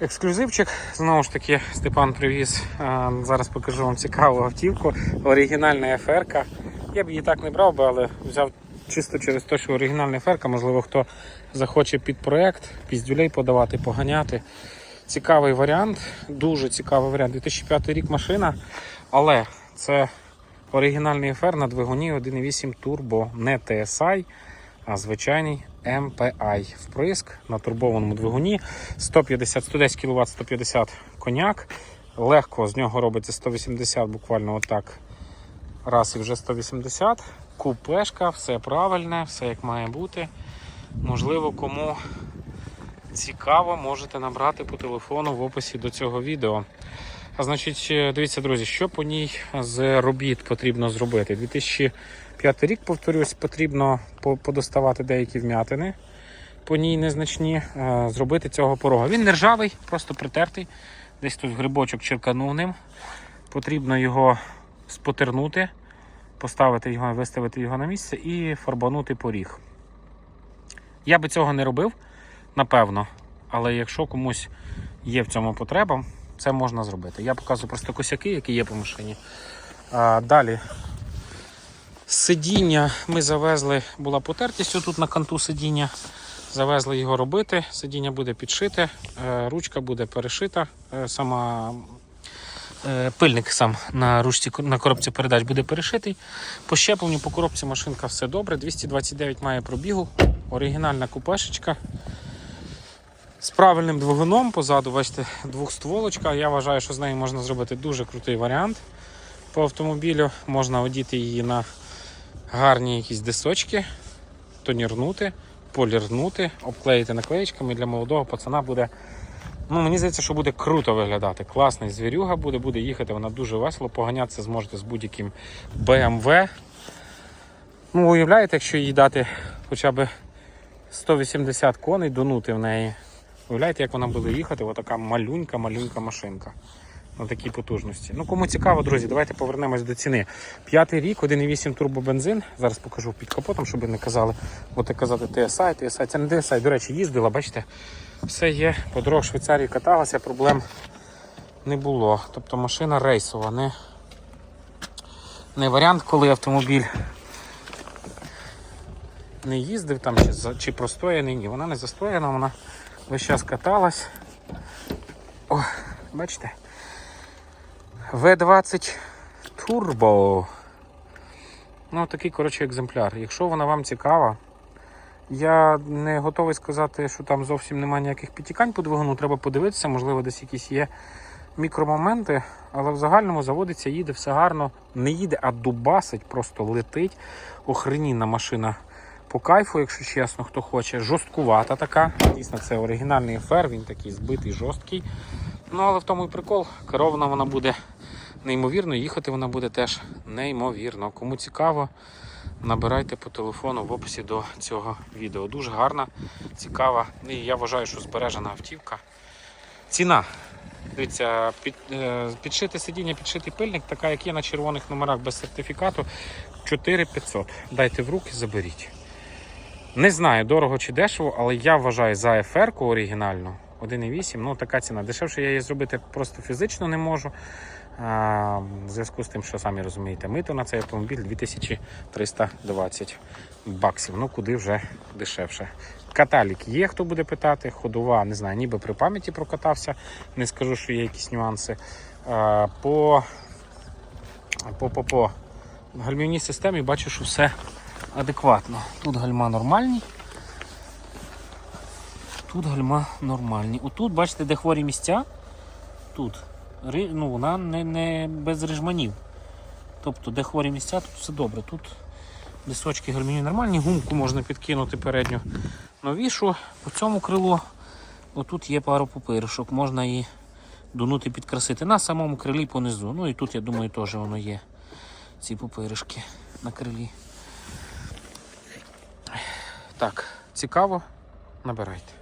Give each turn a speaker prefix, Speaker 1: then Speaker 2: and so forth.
Speaker 1: Ексклюзивчик. Знову ж таки, Степан привіз. Зараз покажу вам цікаву автівку. Оригінальна ФРК. Я б її так не брав би, але взяв чисто через те, що оригінальна ФРК, можливо, хто захоче під проект, піздюлей подавати, поганяти. Цікавий варіант, дуже цікавий варіант. 2005 рік машина, але це оригінальний FR на двигуні 1.8 турбо, не TSI, а звичайний MPI. Вприск на турбованому двигуні 150 110 кВт, 150 коняк. Легко з нього робиться 180, буквально отак. Раз і вже 180. Купешка, все правильне, все як має бути. Можливо, кому цікаво, можете набрати по телефону в описі до цього відео. А значить, е, дивіться, друзі, що по ній з робіт потрібно зробити. 2005 рік, повторюсь, потрібно подоставати деякі вм'ятини по ній незначні, е, зробити цього порога. Він не ржавий, просто притертий. Десь тут грибочок черканув ним. Потрібно його спотернути, поставити його, виставити його на місце і фарбанути поріг. Я би цього не робив, напевно. Але якщо комусь є в цьому потреба, це можна зробити. Я показую просто косяки, які є по машині. А, далі. Сидіння ми завезли, була потертість тут на канту сидіння. Завезли його робити. Сидіння буде підшите, е, ручка буде перешита. е, Сама е, пильник сам на ручці на коробці передач буде перешитий. По щепленню, по коробці машинка все добре. 229 має пробігу. Оригінальна купешечка. З правильним двигуном позаду, бачите, двохстволочка. Я вважаю, що з нею можна зробити дуже крутий варіант по автомобілю. Можна одіти її на гарні якісь дисочки, тонірнути, полірнути, обклеїти наклеїчками. Для молодого пацана буде. Ну, мені здається, що буде круто виглядати. Класний звірюга буде, буде їхати, вона дуже весело, поганятися зможете з будь-яким BMW. Ну, уявляєте, якщо їй дати хоча б 180 коней, донути в неї. Уявляєте, як вона буде їхати, отака малюнька-малюнька машинка. На такій потужності. Ну, кому цікаво, друзі, давайте повернемось до ціни. П'ятий рік, 1,8 турбобензин. Зараз покажу під капотом, щоб не казали. От казати TSI, TSI. Це не TSI, до речі, їздила, бачите, все є. По дорогах Швейцарії каталася, проблем не було. Тобто машина рейсова, не, не варіант, коли автомобіль не їздив там чи, чи простояний. Ні, вона не застояна, вона весь час каталась. О, бачите? V20 Turbo. Ну, такий, коротше, екземпляр. Якщо вона вам цікава, я не готовий сказати, що там зовсім немає ніяких підтікань по двигуну. Треба подивитися, можливо, десь якісь є мікромоменти, але в загальному заводиться, їде все гарно. Не їде, а дубасить, просто летить. Охренінна машина по кайфу, якщо чесно, хто хоче. Жорсткувата така. Дійсно, це оригінальний FR, він такий збитий, жорсткий. Ну, але в тому і прикол, керована вона буде неймовірно, їхати вона буде теж неймовірно. Кому цікаво, набирайте по телефону в описі до цього відео. Дуже гарна, цікава. І я вважаю, що збережена автівка. Ціна. Дивіться, під, е, підшите сидіння, підшитий пильник, така, як є на червоних номерах без сертифікату. 4500. Дайте в руки, заберіть. Не знаю, дорого чи дешево, але я вважаю за FR-ку оригінальну 1,8, ну така ціна. Дешевше я її зробити просто фізично не можу. В зв'язку з тим, що самі розумієте, мито на цей автомобіль 2320 баксів. Ну куди вже дешевше. Каталік є, хто буде питати, ходова, не знаю, ніби при пам'яті прокатався, не скажу, що є якісь нюанси. По, по, по, по гальмівній системі бачу, що все адекватно. Тут гальма нормальні. Тут гальма нормальні. Отут, бачите, де хворі місця. Тут ну, вона не, не без рижманів. Тобто, де хворі місця, тут все добре. Тут лісочки гальмівні нормальні, гумку можна підкинути передню новішу. По цьому крилу отут є пару пупиришок, можна її дунути, підкрасити. На самому крилі понизу. Ну і тут, я думаю, теж воно є. Ці пупиришки на крилі. Так, цікаво, набирайте.